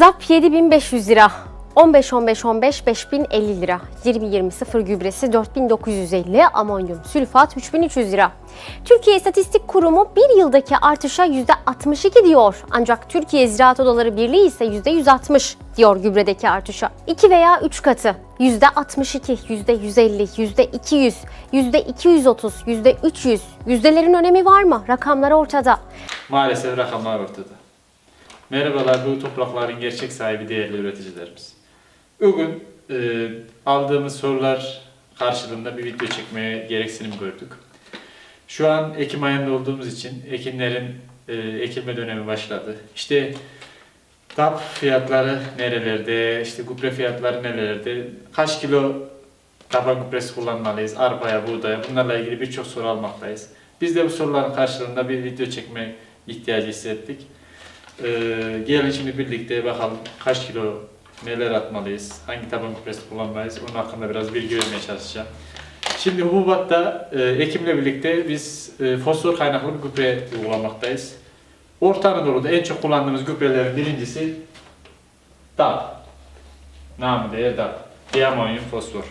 DAP 7500 lira. 15 15 15 5050 lira. 20 20 0 gübresi 4950, amonyum sülfat 3300 lira. Türkiye İstatistik Kurumu bir yıldaki artışa %62 diyor. Ancak Türkiye Ziraat Odaları Birliği ise %160 diyor gübredeki artışa. 2 veya 3 katı. %62, %150, %200, %230, %300. Yüzdelerin önemi var mı? Rakamlar ortada. Maalesef rakamlar ortada. Merhabalar bu toprakların gerçek sahibi değerli üreticilerimiz. Bugün e, aldığımız sorular karşılığında bir video çekmeye gereksinim gördük. Şu an Ekim ayında olduğumuz için ekinlerin e, ekilme dönemi başladı. İşte DAP fiyatları nerelerde, işte gübre fiyatları nerelerde, kaç kilo taban gübresi kullanmalıyız, arpaya, buğdaya bunlarla ilgili birçok soru almaktayız. Biz de bu soruların karşılığında bir video çekme ihtiyacı hissettik. Ee, gelin şimdi birlikte bakalım kaç kilo neler atmalıyız, hangi taban gübresi kullanmalıyız onun hakkında biraz bilgi vermeye çalışacağım. Şimdi hububatta e, ekimle birlikte biz e, fosfor kaynaklı bir gübre uygulamaktayız. Orta Anadolu'da en çok kullandığımız gübrelerin birincisi DAP. Namı değer DAP. Diamonyum fosfor.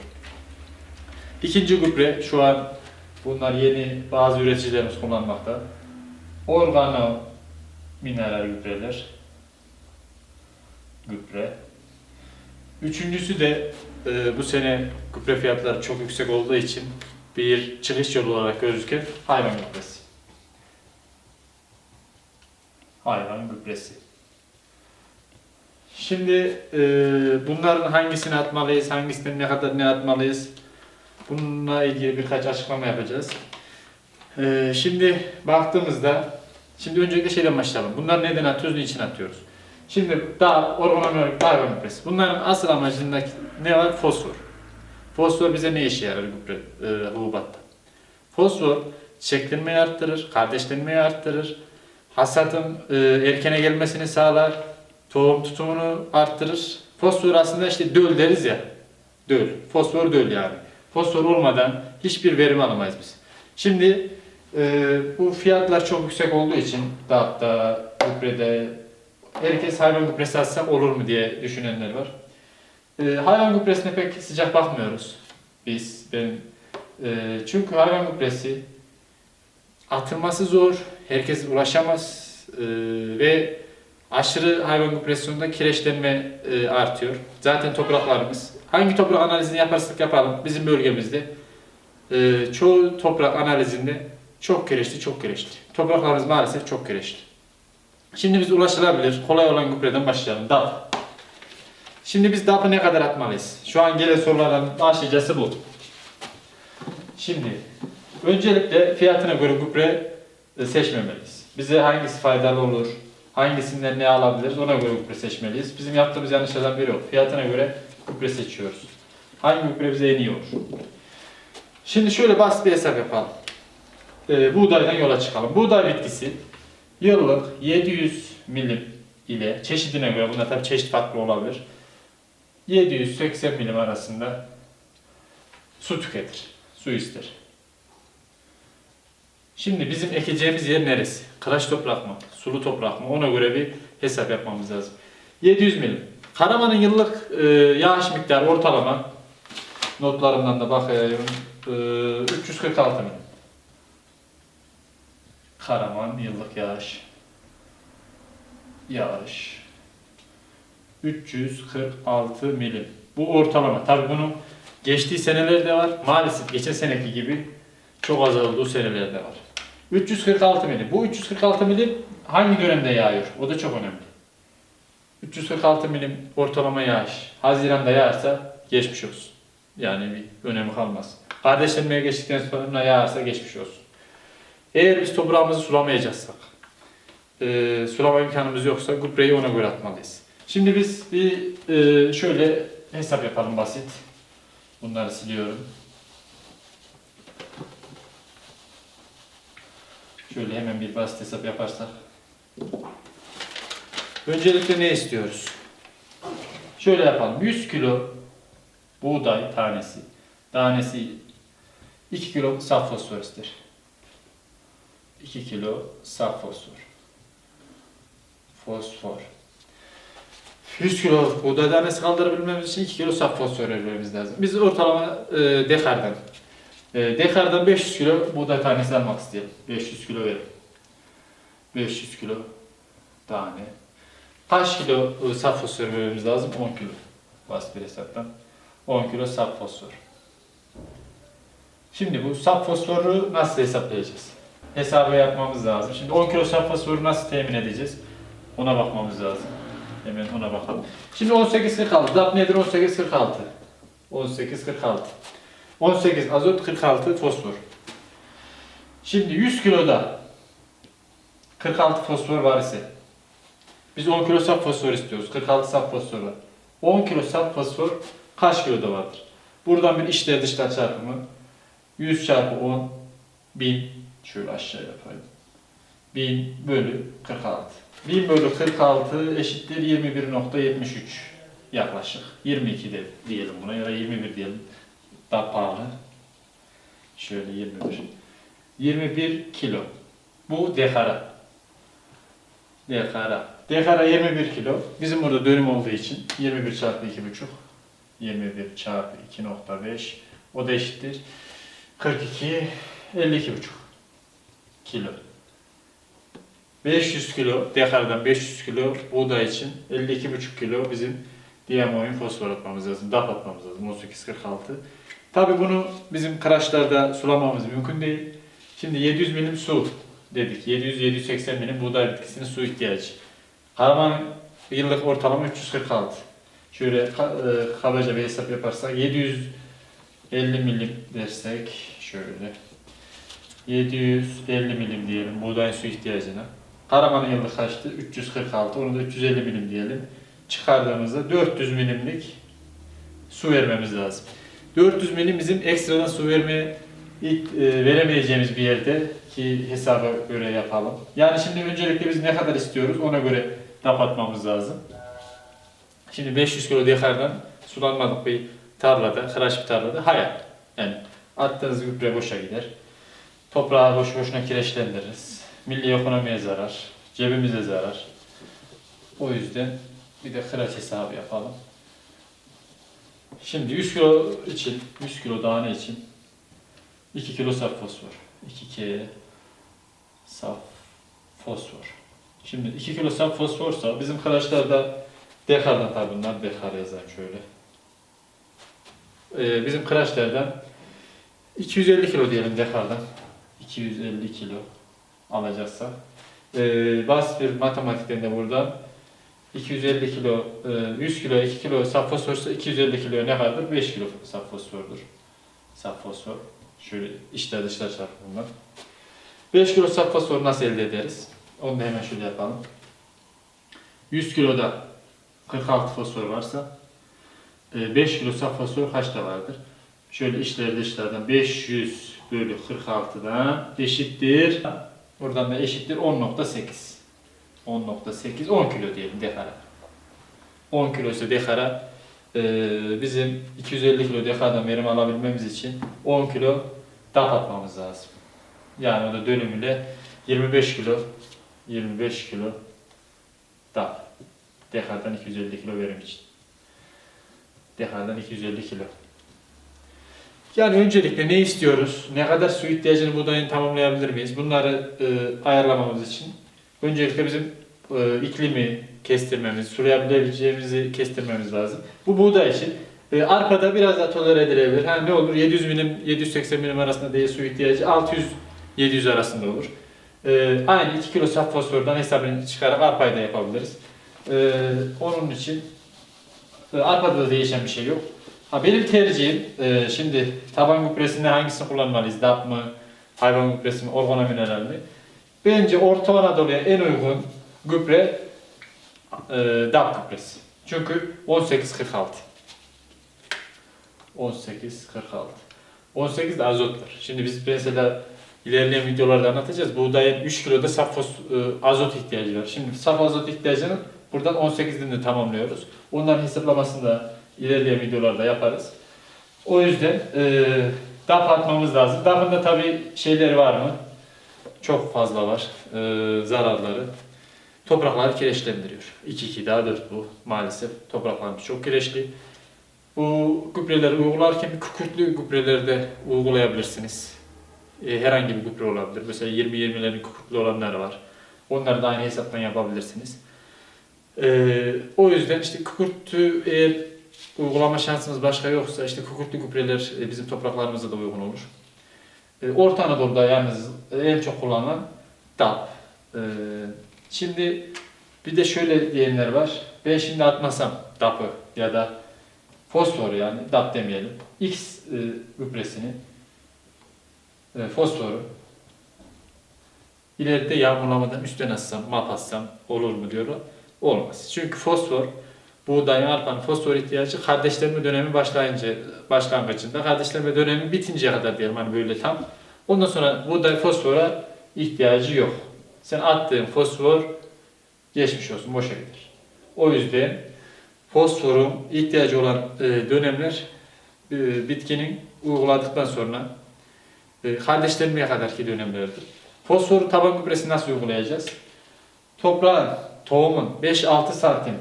İkinci gübre şu an bunlar yeni bazı üreticilerimiz kullanmakta. Organo mineral gübreler. Gübre. Üçüncüsü de e, bu sene gübre fiyatları çok yüksek olduğu için bir çıkış yolu olarak gözüken hayvan gübresi. Hayvan gübresi. Şimdi e, bunların hangisini atmalıyız, hangisini ne kadar ne atmalıyız? Bununla ilgili birkaç açıklama yapacağız. E, şimdi baktığımızda, şimdi öncelikle şeyden başlayalım. Bunları neden atıyoruz, niçin atıyoruz? Şimdi daha organomerik hayvan gübresi. Bunların asıl amacındaki ne var? Fosfor. Fosfor bize ne işe yarar gübre, e? Fosfor çiçeklenmeyi arttırır, kardeşlenmeyi arttırır, hasatın e, erkene gelmesini sağlar, tohum tutumunu arttırır. Fosfor aslında işte döl deriz ya, döl. Fosfor döl yani. Fosfor olmadan hiçbir verim alamayız biz. Şimdi e, bu fiyatlar çok yüksek olduğu için DAP'ta, gübrede, herkes hayvan gübresi atsa olur mu diye düşünenler var. E, hayvan gübresine pek sıcak bakmıyoruz biz. Ben, e, çünkü hayvan gübresi atılması zor, herkes ulaşamaz e, ve aşırı hayvan gübresinde kireçlenme e, artıyor. Zaten topraklarımız, hangi toprak analizini yaparsak yapalım bizim bölgemizde e, çoğu toprak analizinde çok kireçli, çok kireçli. Topraklarımız maalesef çok kireçli. Şimdi biz ulaşılabilir, kolay olan gübreden başlayalım. DAP. Şimdi biz DAP'ı ne kadar atmalıyız? Şu an gelen sorulardan başlayıcısı bu. Şimdi öncelikle fiyatına göre gübre e, seçmemeliyiz. Bize hangisi faydalı olur, hangisinden ne alabiliriz ona göre gübre seçmeliyiz. Bizim yaptığımız yanlışlardan biri yok. Fiyatına göre gübre seçiyoruz. Hangi gübre bize en iyi olur? Şimdi şöyle basit bir hesap yapalım. Ee, buğdaydan yola çıkalım. Buğday bitkisi yıllık 700 milim ile çeşidine göre bunda tabii çeşit farklı olabilir. 780 milim arasında su tüketir. Su ister. Şimdi bizim ekeceğimiz yer neresi? Kıraç toprak mı? Sulu toprak mı? Ona göre bir hesap yapmamız lazım. 700 milim. Karaman'ın yıllık e, yağış miktarı ortalama notlarımdan da bakıyorum. E, 346 milim. Karaman yıllık yağış. Yağış. 346 milim. Bu ortalama. Tabii bunun geçtiği seneler de var. Maalesef geçen seneki gibi çok azaldığı seneler de var. 346 milim. Bu 346 milim hangi dönemde yağıyor? O da çok önemli. 346 milim ortalama yağış. Haziran'da yağarsa geçmiş olsun. Yani bir önemi kalmaz. Kardeşlenmeye geçtikten sonra yağarsa geçmiş olsun. Eğer biz toprağımızı sulamayacaksak, e, sulama imkanımız yoksa gübreyi ona göre atmalıyız. Şimdi biz bir e, şöyle hesap yapalım basit. Bunları siliyorum. Şöyle hemen bir basit hesap yaparsak. Öncelikle ne istiyoruz? Şöyle yapalım. 100 kilo buğday tanesi. Tanesi 2 kilo saf fosfor ister. 2 kilo saf fosfor. Fosfor. 100 kilo buğday tanesi kaldırabilmemiz için 2 kilo saf fosfor vermemiz lazım. Biz ortalama e, dekardan e, dekardan 500 kilo buğday tanesi almak isteyelim. 500 kilo verin. 500 kilo tane. Kaç kilo e, saf fosfor vermemiz lazım? 10 kilo. Basit bir hesaptan. 10 kilo saf fosfor. Şimdi bu saf fosforu nasıl hesaplayacağız? Hesabı yapmamız lazım. Şimdi 10 kilo saf fosforu nasıl temin edeceğiz? Ona bakmamız lazım. Hemen ona bakalım. Şimdi 18.46. DAP nedir? 18.46. 18.46. 18 azot 46 fosfor. Şimdi 100 kiloda 46 fosfor var ise biz 10 kilo saf fosfor istiyoruz. 46 saf fosfor var. 10 kilo saf fosfor kaç kiloda vardır? Buradan bir içler dışlar çarpımı 100 çarpı 10 1000 şöyle aşağı yapayım. 1000 bölü 46. 1000 bölü 46 eşittir 21.73 yaklaşık. 22 de diyelim buna ya da 21 diyelim. Daha pahalı. Şöyle 21. 21 kilo. Bu dekara. Dekara. Dekara 21 kilo. Bizim burada dönüm olduğu için 21 çarpı 2,5. 21 çarpı 2.5. O da eşittir. 42, 52,5 kilo. 500 kilo, dekardan 500 kilo buğday için 52,5 kilo bizim diamoyun fosfor atmamız lazım, DAP atmamız lazım 1846. Tabi bunu bizim kıraçlarda sulamamız mümkün değil. Şimdi 700 milim su dedik. 700-780 milim buğday bitkisinin su ihtiyacı. Karaman yıllık ortalama 346. Şöyle e, kabaca bir hesap yaparsak 750 milim dersek şöyle 750 milim diyelim buğday su ihtiyacına. Karaman'ın yıllık kaçtı? 346. Onu da 350 milim diyelim. Çıkardığımızda 400 milimlik su vermemiz lazım. 400 milim bizim ekstradan su vermeye ilk e, veremeyeceğimiz bir yerde ki hesaba göre yapalım. Yani şimdi öncelikle biz ne kadar istiyoruz ona göre kapatmamız lazım. Şimdi 500 kilo dekardan sulanmadık bir tarlada, kıraç bir tarlada hayal. Yani attığınız gübre boşa gider. Toprağı boş boşuna kireçlendiririz. Milli ekonomiye zarar, cebimize zarar. O yüzden bir de kıraç hesabı yapalım. Şimdi 100 kilo için, 100 kilo tane için 2 kilo saf fosfor. 2K saf fosfor. Şimdi 2 kilo saf fosforsa bizim kıraçlarda dekardan tabi bunlar dekar yazayım şöyle. Ee, bizim kıraçlardan 250 kilo diyelim dekardan. 250 kilo alacaksak. Ee, basit bir matematikten de buradan 250 kilo, e, 100 kilo, 2 kilo saf fosforsa 250 kilo ne kadardır? 5 kilo saf fosfordur. Saf fosfor. Şöyle içler dışlar çarpımından. 5 kilo saf fosfor nasıl elde ederiz? Onu da hemen şöyle yapalım. 100 kiloda 46 fosfor varsa e, 5 kilo saf fosfor kaçta vardır? Şöyle içler dışlardan 500 bölü 46'dan eşittir. Buradan da eşittir 10.8. 10.8 10 kilo diyelim dekara. 10 kilo ise dekara e, bizim 250 kilo dekardan verim alabilmemiz için 10 kilo DAP atmamız lazım. Yani o da dönümüyle 25 kilo 25 kilo DAP. Dekardan 250 kilo verim için. Dekardan 250 kilo. Yani öncelikle ne istiyoruz? Ne kadar su ihtiyacını buğdayın tamamlayabilir miyiz? Bunları e, ayarlamamız için öncelikle bizim e, iklimi kestirmemiz, sulayabileceğimizi kestirmemiz lazım. Bu buğday için. E, arpada biraz daha tolere edilebilir. Ha, ne olur? 700 milim, 780 milim arasında değil su ihtiyacı. 600-700 arasında olur. E, aynı 2 kilo saf fosfordan hesabını çıkarak arpayı da yapabiliriz. E, onun için e, arpada da değişen bir şey yok. Benim tercihim e, şimdi taban gübresinde hangisini kullanmalıyız? DAP mı? Hayvan gübresi mi? Organomineral mi? Bence Orta Anadolu'ya en uygun gübre e, DAP gübresi. Çünkü 18.46 18.46 18 de azot var. Şimdi biz mesela ilerleyen videolarda anlatacağız. Buğdayın 3 kiloda saf fos- e, azot ihtiyacı var. Şimdi saf azot ihtiyacını buradan 18'den de tamamlıyoruz. Onların hesaplamasını da ilerleyen videolarda yaparız. O yüzden e, DAP atmamız lazım. DAP'ın da tabii şeyleri var mı? Çok fazla var. E, zararları. toprakları kireçlendiriyor. 2-2 daha 4 bu maalesef. Topraklarımız çok kireçli. Bu gübreleri uygularken kükürtlü gübreleri de uygulayabilirsiniz. E, herhangi bir gübre olabilir. Mesela 20-20'lerin kükürtlü olanları var. Onları da aynı hesaptan yapabilirsiniz. E, o yüzden işte kükürtü eğer uygulama şansınız başka yoksa işte kükürtlü gübreler e, bizim topraklarımıza da uygun olur. E, Orta Anadolu'da yalnız en çok kullanılan DAP. E, şimdi bir de şöyle diyenler var. Ben şimdi atmasam DAP'ı ya da fosfor yani DAP demeyelim. X gübresini fosforu ileride yağmurlamadan üstten atsam, map atsam olur mu diyorlar. Olmaz. Çünkü fosfor buğdayın, arpanın fosfor ihtiyacı kardeşlenme dönemi başlayınca başlangıcında, kardeşlenme dönemi bitinceye kadar diyelim hani böyle tam. Ondan sonra buğday fosfora ihtiyacı yok. Sen attığın fosfor geçmiş olsun boşa gider. O yüzden fosforun ihtiyacı olan e, dönemler e, bitkinin uyguladıktan sonra e, kardeşlenmeye kadarki dönemlerdir. Fosforu taban gübresi nasıl uygulayacağız? Toprağın, tohumun 5-6 santim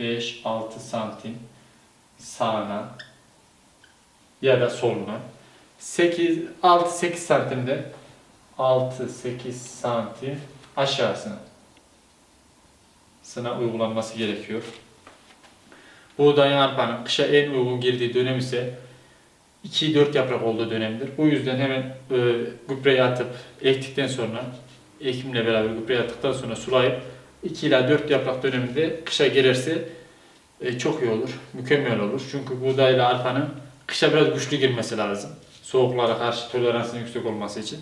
5-6 santim sağına ya da soluna 8 6-8 santimde 6-8 santim aşağısına sına uygulanması gerekiyor. Buğdayın arpanın kışa en uygun girdiği dönem ise 2-4 yaprak olduğu dönemdir. Bu yüzden hemen e, gübreyi atıp ektikten sonra ekimle beraber gübreyi attıktan sonra sulayıp 2 ila 4 yaprak döneminde kışa girerse e, çok iyi olur. Mükemmel olur. Çünkü buğdayla arpanın kışa biraz güçlü girmesi lazım. Soğuklara karşı toleransının yüksek olması için.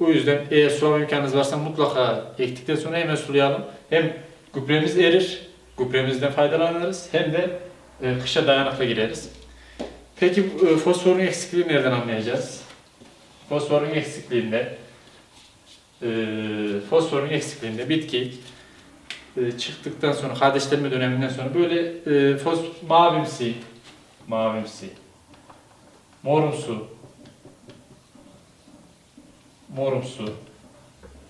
Bu yüzden eğer sulama imkanınız varsa mutlaka ektikten sonra hemen sulayalım. Hem gübremiz erir, gübremizden faydalanırız hem de e, kışa dayanıklı gireriz. Peki e, fosforun eksikliğini nereden anlayacağız? Fosforun eksikliğinde e, fosforun eksikliğinde bitki e, çıktıktan sonra kardeşlenme döneminden sonra böyle e, fos mavimsi mavimsi morumsu morumsu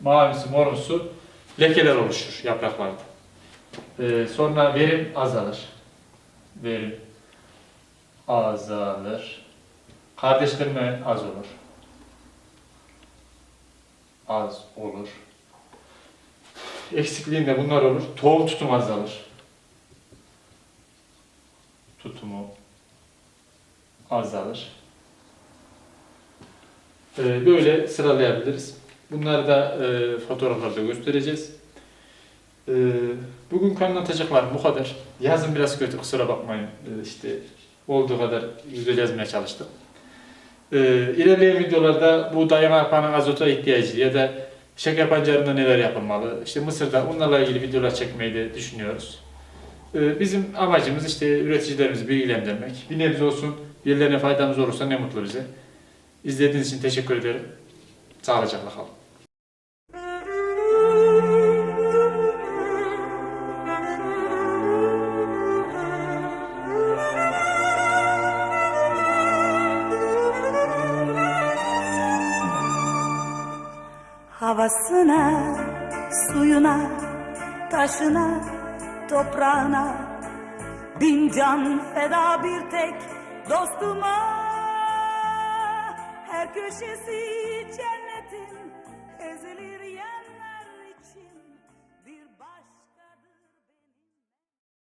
mavimsi morumsu lekeler oluşur yapraklarda. E, sonra verim azalır. Verim azalır. Kardeşlenme az olur. Az olur. Eksikliğinde bunlar olur. Tohum tutumu azalır. Tutumu azalır. Ee, böyle sıralayabiliriz. Bunları da e, fotoğraflarda göstereceğiz. Ee, bugünkü anlatacaklarım bu kadar. Yazın biraz kötü kusura bakmayın. Ee, işte olduğu kadar güzel yazmaya çalıştım. Ee, ilerleyen videolarda bu dayan arpanın azota ihtiyacı ya da şeker pancarında neler yapılmalı, işte Mısır'da onlarla ilgili videolar çekmeyi de düşünüyoruz. Ee, bizim amacımız işte üreticilerimizi bilgilendirmek. Bir nebze olsun birilerine faydamız olursa ne mutlu bize. İzlediğiniz için teşekkür ederim. Sağlıcakla kalın. Havasına, suyuna, taşına, toprağına. Bin can feda bir tek dostuma Her köşesi cennet